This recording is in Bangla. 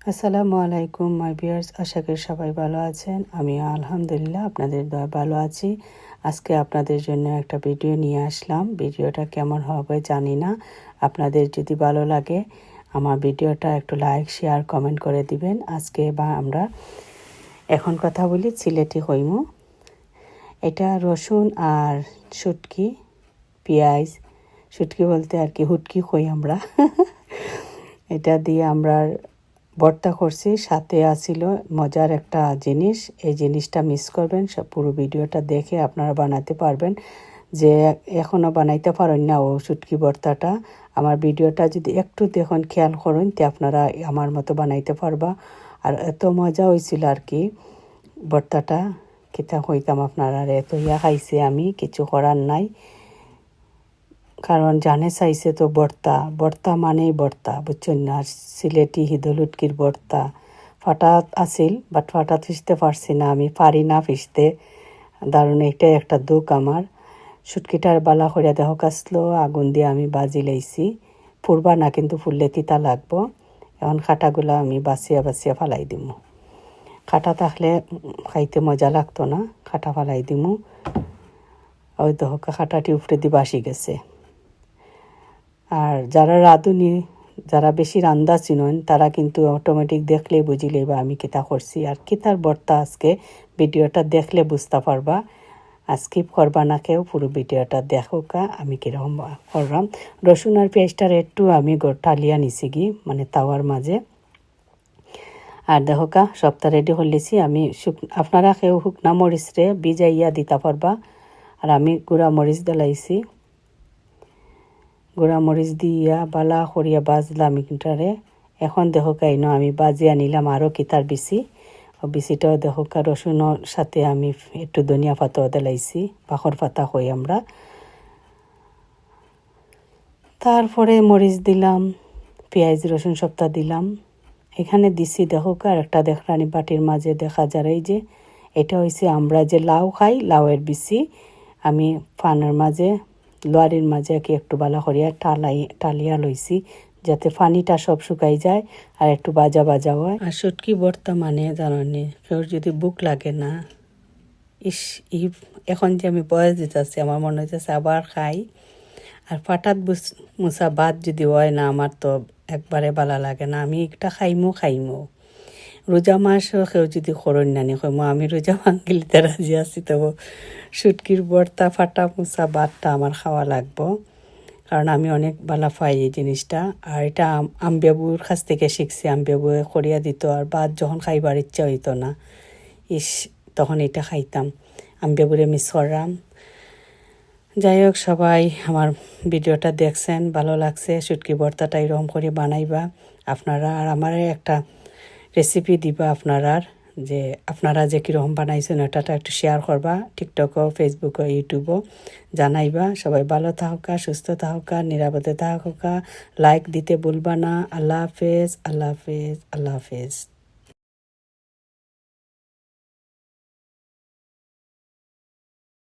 আসসালামু আলাইকুম মাই বিয়ার্স আশা করি সবাই ভালো আছেন। আমি আলহামদুলিল্লাহ আপনাদের দয়া ভালো আছি। আজকে আপনাদের জন্য একটা ভিডিও নিয়ে আসলাম। ভিডিওটা কেমন হবে জানি না। আপনাদের যদি ভালো লাগে আমার ভিডিওটা একটু লাইক শেয়ার কমেন্ট করে দিবেন। আজকে বা আমরা এখন কথা বলি সিলেটি হইমু এটা রসুন আর শুটকি, পেঁয়াজ। শুটকি বলতে আর কি, হুটকি হই আমরা। এটা দিয়ে আমরা ভর্তা করছি, সাথে আসিল মজার একটা জিনিস। এই জিনিসটা মিস করবেন সব পুরো ভিডিওটা দেখে আপনারা বানাতে পারবেন। যে এখনও বানাইতে পারেন না ও শুটকি ভর্তাটা। আমার ভিডিওটা যদি একটু দেখুন, খেয়াল করেন, তে আপনারা আমার মতো বানাইতে পারবা। আর এত মজা হয়েছিল আর কি ভর্তাটা। কিতা হইতাম আপনারা এত ইয়া খাইছে আমি, কিছু করার নাই। কারণ জানে চাইছে তো বর্তা। বর্তা মানেই বর্তা, বুঝছেন না? সিলেটি হিদলুটকির বর্তা। ফাটাত আছিল বাট ফাটাত ফিসতে পারছি না আমি, পারি না ফিসতে। দারুণ, এটাই একটা দুঃখ আমার। সুটকিটার বালা করিয়া দেহ কাছলো আগুন দিয়ে আমি বাজি লাইছি। ফুরবা না, কিন্তু ফুললে তিতা লাগবো। এখন খাটাগুলো আমি বাছিয়া বাছিয়া ফালাই দিমু। খাটা থাকলে খাইতে মজা লাগতো না, খাটা ফালাই দিমু। ওই দহকা খাটাটি উপরে দিয়ে বাসি গেছে। আর যারা রাঁধুনি, যারা বেশি রান্দা চিনন তারা কিন্তু অটোমেটিক দেখলে বুঝিলে বা আমি কিতা করছি। আর কিতার বর্তা আজকে ভিডিওটা দেখলে বুঝতে পারবা। স্কিপ করবা না কেউ, পুরো ভিডিওটা দেখো কা আমি কীরকম করলাম। রসুন আর পেঁয়াজটার একটু আমি টালিয়া নিছি গি মানে তাওয়ার মাঝে। আর দেখো কা সপ্তাহ রেডি করলেছি আমি আপনারা কেউ শুকনা মরিচ রে বিজাইয়া দিতে পারবা। আর আমি গুঁড়া মরিচ দিলাইছি। মরিচ দিয়া বালা করিয়া বাজলাম ইটারে এখন দেখো কাইন আমি বাজিয়া নিলাম আরও কিতার বিচি। বিচিটাও দেখো কা রসুনের সাথে আমি একটু ধনিয়া পাতাও দিলাইছি পাখর পাতা হই আমরা। তারপরে মরিচ দিলাম, পেঁয়াজ, রসুন সপ্তাহ দিলাম। এখানে দিছি দেখো আর একটা দেখরানি বাটির মাঝে দেখা যায় এই যে, এটা হয়েছে আমরা যে লাউ খাই, লাউয়ের বিচি। আমি ফানের মাঝে লোয়ারির মাঝে কি একটু বালা করিয়া টালাই, টালিয়া লইছি, যাতে পানিটা সব শুকাই যায় আর একটু বাজা বাজা হয়। আর সুটকি ভর্তা মানে জানি কেউ যদি বুক লাগে না, ইস ই এখন যে আমি বয়স দিতেছি, আমার মনে হইতেছে আবার খাই। আর পাটাত মুসা ভাত যদি হয় না, আমার তো একবারে বালা লাগে না, আমি একটা খাইমো খাইমো। রোজা মাসও কেউ যদি করণ নানি কইমো আমি রোজা ভাঙ্গিলিতে রাজি আছি তবু সুটকির বর্তা, ফাটা মুসা বাতটা আমার খাওয়া লাগবো। কারণ আমি অনেক বালা পাই এই জিনিসটা। আর এটা আম্বেবুর কাছ থেকে শিখছি আম্বেবুয়ে করিয়া দিত, আর ভাত যখন খাইবার ইচ্ছা হইতো না, ইস, তখন এটা খাইতাম। আম্বেবুরে মিস করলাম যাই হোক, সবাই আমার ভিডিওটা দেখছেন, ভালো লাগছে সুটকি ভর্তাটা এরকম করে বানাইবা। আপনারা আর আমার একটা রেসিপি দিবা আপনারার, যে আপনারা যে কীরকম বানাইছেন ওটাটা একটু শেয়ার করবা টিকটকও ফেসবুকও ইউটিউবও জানাইবা। সবাই ভালো থাকা সুস্থ থাকা নিরাপদে থাকা লাইক দিতে ভুলবা না। আল্লাহ হাফেজ আল্লাহ হাফেজ আল্লাহ হাফেজ।